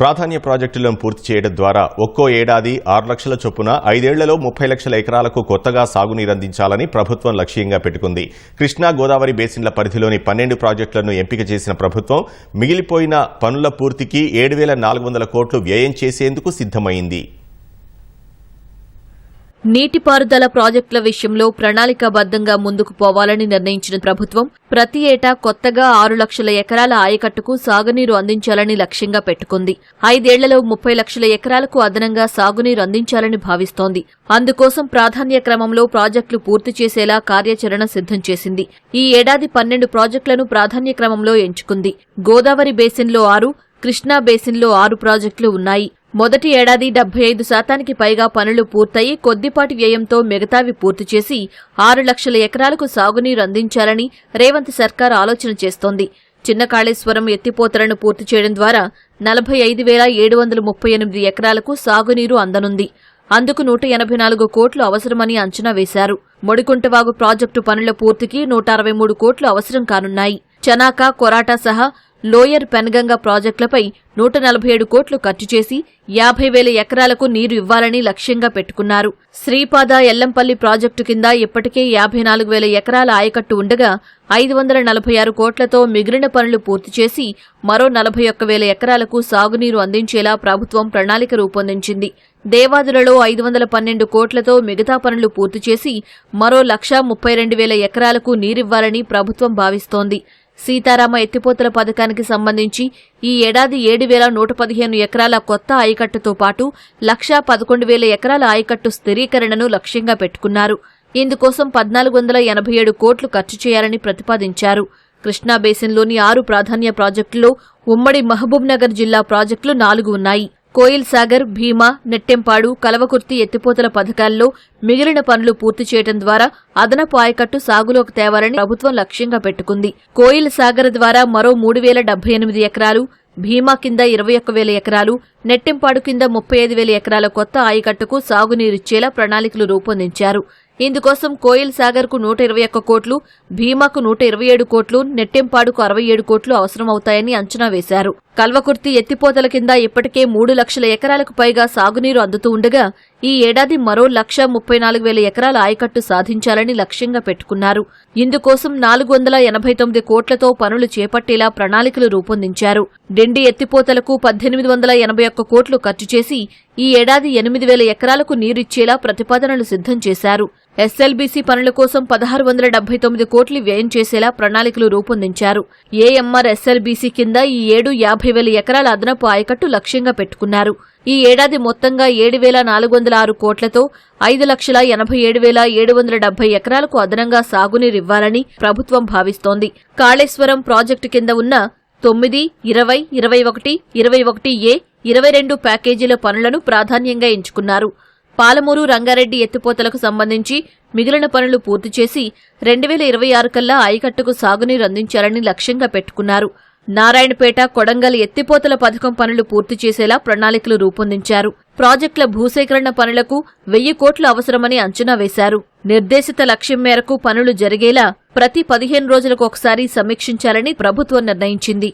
ప్రాధాన్య ప్రాజెక్టులను పూర్తి చేయడం ద్వారా ఒక్కో ఏడాది ఆరు లక్షల చొప్పున ఐదేళ్ళలో ముప్పై లక్షల ఎకరాలకు కొత్తగా సాగునీరందించాలని ప్రభుత్వం లక్ష్యంగా పెట్టుకుంది. కృష్ణా గోదావరి బేసిన్ల పరిధిలోని పన్నెండు ప్రాజెక్టులను ఎంపిక చేసిన ప్రభుత్వం మిగిలిపోయిన పనుల పూర్తికి ఏడు వేల నాలుగు వందల కోట్లు వ్యయం చేసేందుకు సిద్ధమైంది. నీటిపారుదల ప్రాజెక్టుల విషయంలో ప్రణాళికాబద్దంగా ముందుకు పోవాలని నిర్ణయించిన ప్రభుత్వం ప్రతి ఏటా కొత్తగా ఆరు లక్షల ఎకరాల ఆయకట్టుకు సాగునీరు అందించాలని లక్ష్యంగా పెట్టుకుంది. ఐదేళ్ళలో ముప్పై లక్షల ఎకరాలకు అదనంగా సాగునీరు అందించాలని భావిస్తోంది. అందుకోసం ప్రాధాన్య క్రమంలో ప్రాజెక్టులు పూర్తి చేసేలా కార్యాచరణ సిద్ధం చేసింది. ఈ ఏడాది పన్నెండు ప్రాజెక్టులను ప్రాధాన్య క్రమంలో ఎంచుకుంది. గోదావరి బేసిన్లో ఆరు కృష్ణా బేసిన్లో ఆరు ప్రాజెక్టులు ఉన్నాయి. మొదటి ఏడాది డెబ్బై ఐదు శాతానికి పైగా పనులు పూర్తయి కొద్దిపాటి వ్యయంతో మిగతావి పూర్తి చేసి ఆరు లక్షల ఎకరాలకు సాగునీరు అందించాలని రేవంత్ సర్కార్ ఆలోచన చేస్తోంది. చిన్న కాళేశ్వరం ఎత్తిపోతలను పూర్తి చేయడం ద్వారా నలభై ఐదు వేల ఏడు వందల ముప్పై ఎనిమిది ఎకరాలకు సాగునీరు అందనుంది. అందుకు నూట ఎనభై నాలుగు కోట్లు అవసరమని అంచనా వేశారు. మొడికుంటవాగు ప్రాజెక్టు పనుల పూర్తికి నూట అరవై మూడు కోట్లు అవసరం కానున్నాయి. చనాక కొరాటా సహా లోయర్ పెనగంగ ప్రాజెక్టులపై నూట నలభై ఏడు కోట్లు ఖర్చు చేసి యాభై వేల ఎకరాలకు నీరు ఇవ్వాలని లక్ష్యంగా పెట్టుకున్నారు. శ్రీపాద ఎల్లంపల్లి ప్రాజెక్టు కింద ఇప్పటికే యాభై నాలుగు వేల ఎకరాల ఆయకట్టు ఉండగా ఐదు వందల నలభై ఆరు కోట్లతో మిగిలిన పనులు పూర్తి చేసి మరో నలభై ఒక్క వేల ఎకరాలకు సాగునీరు అందించేలా ప్రభుత్వం ప్రణాళిక రూపొందించింది. దేవాదులలో ఐదు వందల పన్నెండు కోట్లతో మిగతా పనులు పూర్తి చేసి మరో లక్షా ముప్పై రెండు వేల ఎకరాలకు నీరివ్వాలని ప్రభుత్వం భావిస్తోంది. సీతారామ ఎత్తిపోతల పథకానికి సంబంధించి ఈ ఏడాది ఏడు వేల నూట పదిహేను ఎకరాల కొత్త ఆయకట్టుతో పాటు లక్షా పదకొండు వేల ఎకరాల ఆయకట్టు స్థిరీకరణను లక్ష్యంగా పెట్టుకున్నారు. ఇందుకోసం పద్నాలుగు వందల ఎనభై ఏడు కోట్లు ఖర్చు చేయాలని ప్రతిపాదించారు. కృష్ణా బేసిన్లోని ఆరు ప్రాధాన్య ప్రాజెక్టుల్లో ఉమ్మడి మహబూబ్నగర్ జిల్లా ప్రాజెక్టులు నాలుగు ఉన్నాయి. కోయిల్ సాగర్ భీమా నెట్టెంపాడు కలవకుర్తి ఎత్తిపోతల పథకాల్లో మిగిలిన పనులు పూర్తి చేయడం ద్వారా అదనపు ఆయకట్టు సాగులోకి తేవాలని ప్రభుత్వం లక్ష్యంగా పెట్టుకుంది. కోయిల్ సాగర్ ద్వారా మరో మూడు వేల డెబ్బై ఎనిమిది ఎకరాలు భీమా కింద ఇరవై ఒక్క వేల ఎకరాలు నెట్టెంపాడు కింద ముప్పై ఐదు వేల ఎకరాల కొత్త ఆయకట్టుకు సాగునీరిచ్చేలా ప్రణాళికలు రూపొందించారు. ఇందుకోసం కోయిల్ సాగర్కు నూట ఇరవై ఒక్క కోట్లు భీమాకు నూట ఇరవై ఏడు కోట్లు నెట్టెంపాడుకు అరవై ఏడు కోట్లు అవసరమవుతాయని అంచనా వేశారు. కల్వకుర్తి ఎత్తిపోతల కింద ఇప్పటికే మూడు లక్షల ఎకరాలకు పైగా సాగునీరు అందుతూ ఉండగా ఈ ఏడాది మరో లక్ష ముప్పై నాలుగు వేల ఎకరాల ఆయకట్టు సాధించాలని లక్ష్యంగా పెట్టుకున్నారు. ఇందుకోసం నాలుగు వందల ఎనభై తొమ్మిది కోట్లతో పనులు చేపట్టేలా ప్రణాళికలు రూపొందించారు. డెండి ఎత్తిపోతలకు పద్దెనిమిది వందల ఎనభై ఒక్క కోట్లు ఖర్చు చేసి ఈ ఏడాది ఎనిమిది వేల ఎకరాలకు నీరిచ్చేలా ప్రతిపాదనలు సిద్ధం చేశారు. ఎస్ఎల్బీసీ పనుల కోసం పదహారు వందల డెబ్బై తొమ్మిది కోట్లు వ్యయం చేసేలా ప్రణాళికలు రూపొందించారు. ఏఎంఆర్ ఎస్ఎల్బీసీ కింద ఈ ఏడు యాభై వేల ఎకరాల అదనపు ఆయకట్టు లక్ష్యంగా పెట్టుకున్నారు. ఈ ఏడాది మొత్తంగా ఏడు వేల నాలుగు వందల ఆరు కోట్లతో ఐదు లక్షల ఎనభై ఏడు వేల ఏడు వందల డెబ్బై ఎకరాలకు అదనంగా సాగునీరివ్వాలని ప్రభుత్వం భావిస్తోంది. కాళేశ్వరం ప్రాజెక్టు కింద ఉన్న తొమ్మిది ఇరవై ఇరవై ఒకటి ఇరవై ఒకటి ఏ ఇరవై రెండు ప్యాకేజీల పనులను ప్రాధాన్యంగా ఎంచుకున్నారు. పాలమూరు రంగారెడ్డి ఎత్తిపోతలకు సంబంధించి మిగిలిన పనులు పూర్తి చేసి రెండు వేల ఇరవై ఆరు కల్లా ఆయకట్టుకు సాగునీరు అందించాలని లక్ష్యంగా పెట్టుకున్నారు. నారాయణపేట కొడంగల్ ఎత్తిపోతల పథకం పనులు పూర్తి చేసేలా ప్రణాళికలు రూపొందించారు. ప్రాజెక్టుల భూసేకరణ పనులకు వెయ్యి కోట్లు అవసరమని అంచనా వేశారు. నిర్దేశిత లక్ష్యం మేరకు పనులు జరిగేలా ప్రతి పదిహేను రోజులకు ఒకసారి సమీక్షించాలని ప్రభుత్వం నిర్ణయించింది.